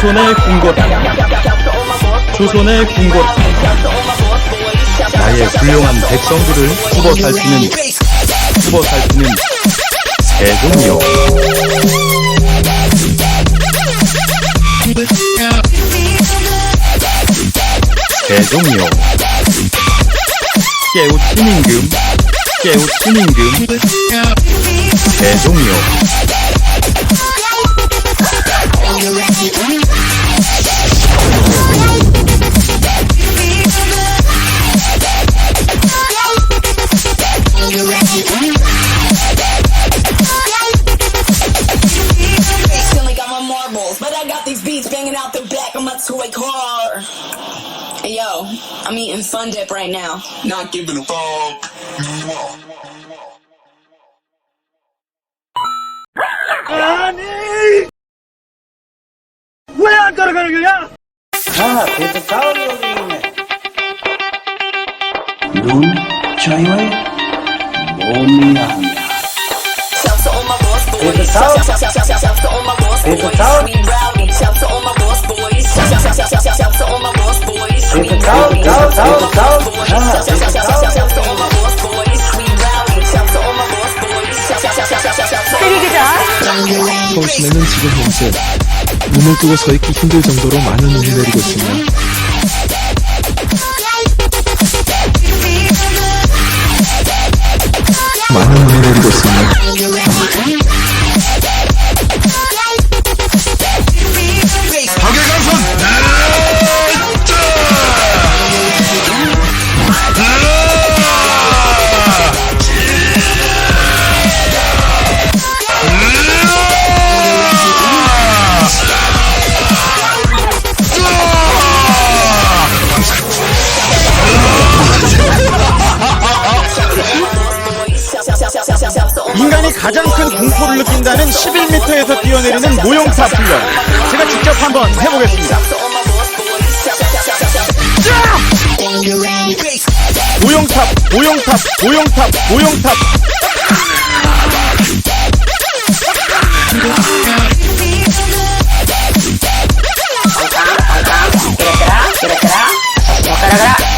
조선의 궁궐 조선의 궁궐 나의 훌륭한 백성들을 후보 살피는 후보 살피는 세종요. 세종요. 깨우친 임금 깨우친 임금. 세종요 banging out the back of my toy car. Hey, yo, I'm eating Fun Dip right now. Not giving a fuck. 아니! 왜안 따라가는 거야? 아, 그래서 싸움이 오겠네. 눈, 저희와의 몸이 아니야. 그래서 싸움. 서울 시내는 지금 현재 눈을 뜨고 서 있기 힘들 정도로 많은 눈이 내리고 있습니다. 보다는 11m에서 뛰어내리는 모용타 훈련. 제가 직접 한번 해보겠습니다. 모용탑, 모용탑, 모용탑, 모용탑. 그랬더라,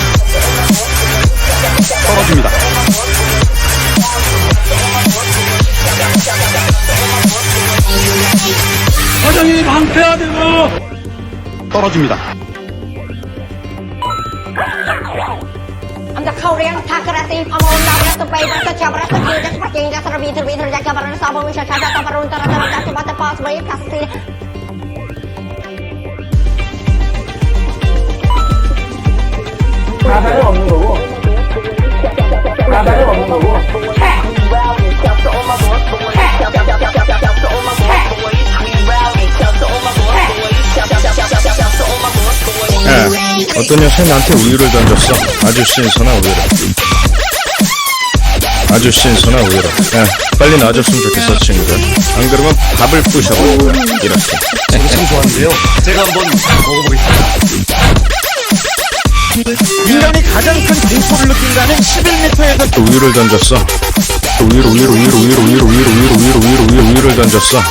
떨어집니다. 사장이 방패하되고 떨어집니다. I'm the Korean tacker at the Pamo Labras to pay back the Chabras to kill the Sparking, the Servitor, Vitra, Jacabaran, Sabo, Misha, Shaka, Tabarun, Tarasa, Jacobat, the Pass, Brave, Castle, 어떤 녀석이 나한테 우유를 던졌어. 아주 신선한 우유를. 아주 신선한 우유를. 야, 빨리 놔줬으면 좋겠어, 친구들. 안 그러면 밥을 부셔버릴 거야. 이렇게. 참 좋아하는데요. 제가 한번 먹어보겠습니다. 인간이 가장 큰 공포를 느낀다는 11m에서 또 우유를 던졌어. 우유를, 우유를, 우유를, 우유를, 우유를, 우유를, 우유를, 우유를, 우유를, 우유를 던졌어.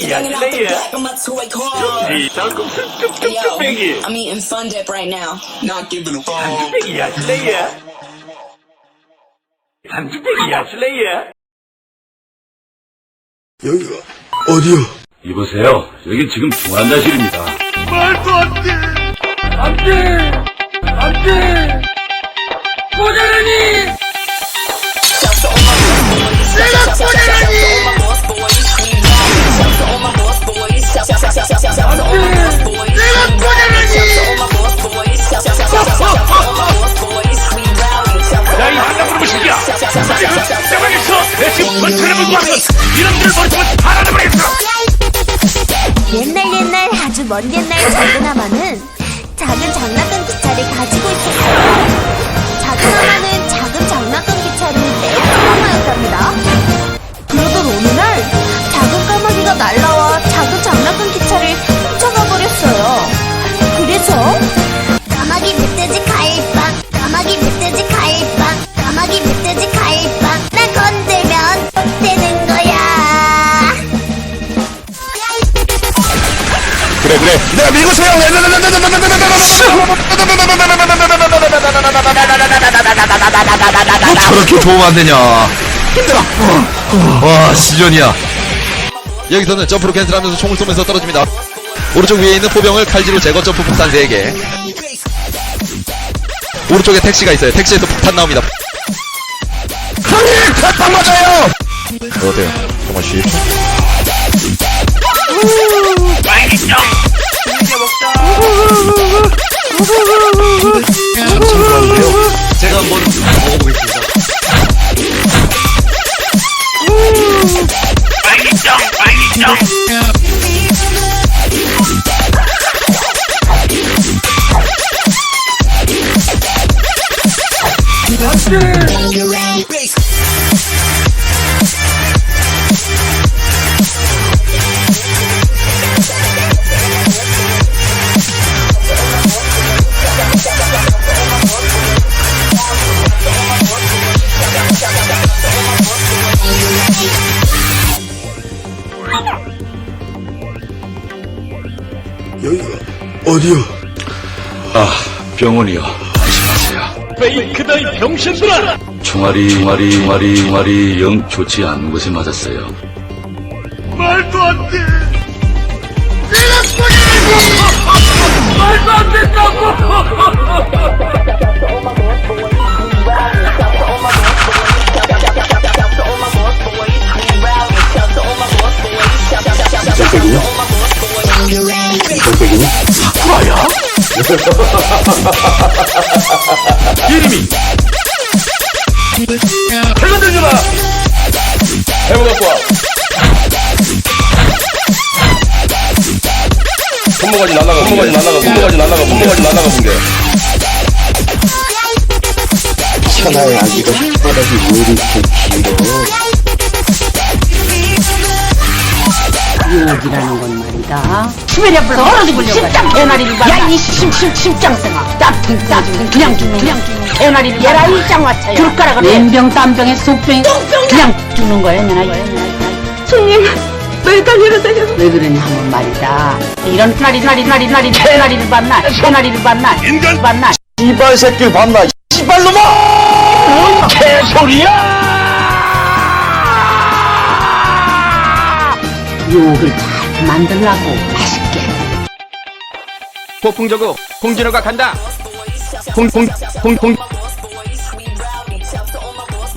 Young and out the back of my toy car. 이 자꾸 쭉쭉쭉쭉배기 I'm eating fun dip right now. Not giving a fuck. 배기야 슬레이야 단추배기야 슬레이야 여기가 어디요? 이보세요 여기 지금 중환자실입니다 말도 안돼 안돼 안돼 고자르니 내가 고자르니 옛날 옛날 아주 먼 옛날 세요 뭐 저렇게 도움 안 되냐? 힘들어 와 시전이야. 여기서는 점프로 캔슬하면서 총을 쏘면서 떨어집니다. 오른쪽 위에 있는 포병을 칼질로 제거 점프 폭탄 3개. 오른쪽에 택시가 있어요. 택시에서 폭탄 나옵니다. 형님 폭탄 맞아요! 어때요? 정말 쉽 어디요? 아, 병원이요. 안심하세요. 페이크다, 이 병신들아! 총알이, 총알이, 총알이, 총알이 영 좋지 않은 곳에 맞았어요. 깜짝이요? 이름이 헬런들 주라 해보 갖고 와 손모가지 날라가 손모가지 날라가 손모가지 날라가 손모가지 날라가 본게 천하의 아기가 혓바닥이 왜 이렇게 길어? 유혹이라는 건 말이다. 수메리아 불러 얼어 죽으려고 심장 개나리를 봐. 야이 심심 심장생아. 따뜻 따뜻 그냥 죽는 그냥 죽는 개나리를 얘라 일장 왔어요. 줄가락을 왼병 땀병에 속병. 그냥 죽는 거야 얘나 손님 왜 달려가세요? 왜 그러냐 하면 말이다. 이런 나리 나리 나리 나리 개나리를 봤나? 개나리를 봤나? 인간. 봤나? 이발 새끼 봤나? 이발 놈아! 뭔 개소리야! 유혹을 잘 만들라고 맛있게. 폭풍저구 홍진호가 간다. 홍홍홍홍.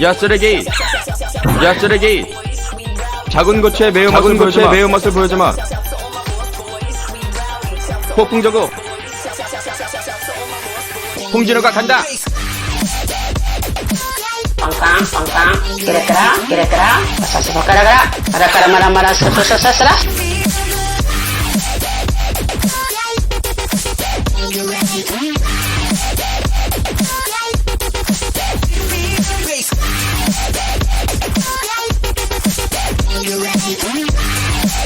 야 쓰레기 야 쓰레기 작은 고추의 매운맛을 보여주마. 매운맛을 보여주마. 폭풍저구 홍진호가 간다. 빵빵 빵빵. 그랬더라 그랬더라. 사